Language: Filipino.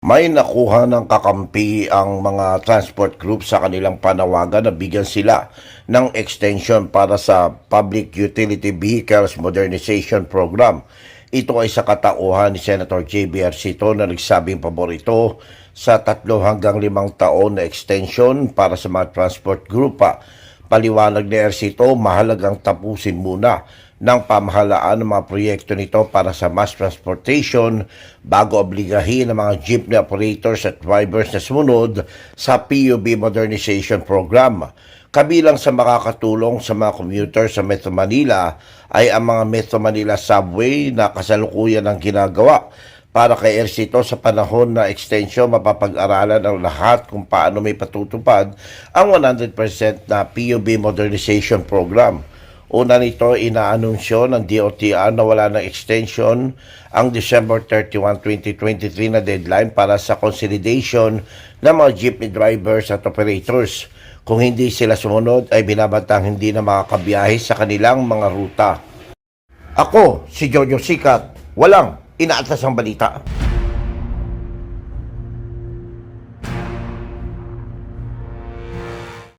May nakuha ng kakampi ang mga transport group sa kanilang panawagan na bigyan sila ng extension para sa Public Utility Vehicles Modernization Program. Ito ay sa katauhan ni Senator J.B. Arcito na nagsabing paborito sa tatlo hanggang limang taon na extension para sa mga transport group. pa. Paliwanag ni Ercito, mahalagang tapusin muna ng pamahalaan ng mga proyekto nito para sa mass transportation bago obligahin ang mga jeepney operators at drivers na sumunod sa PUB Modernization Program. Kabilang sa makakatulong sa mga commuter sa Metro Manila ay ang mga Metro Manila Subway na kasalukuyan ang ginagawa para kay Ercito sa panahon na extension mapapag-aralan ang lahat kung paano may patutupad ang 100% na PUB Modernization Program. Una nito, inaanunsyo ng DOTR na wala ng extension ang December 31, 2023 na deadline para sa consolidation ng mga jeepney drivers at operators. Kung hindi sila sumunod, ay binabantang hindi na makakabiyahe sa kanilang mga ruta. Ako, si Jojo Sikat, walang inaatas ang balita.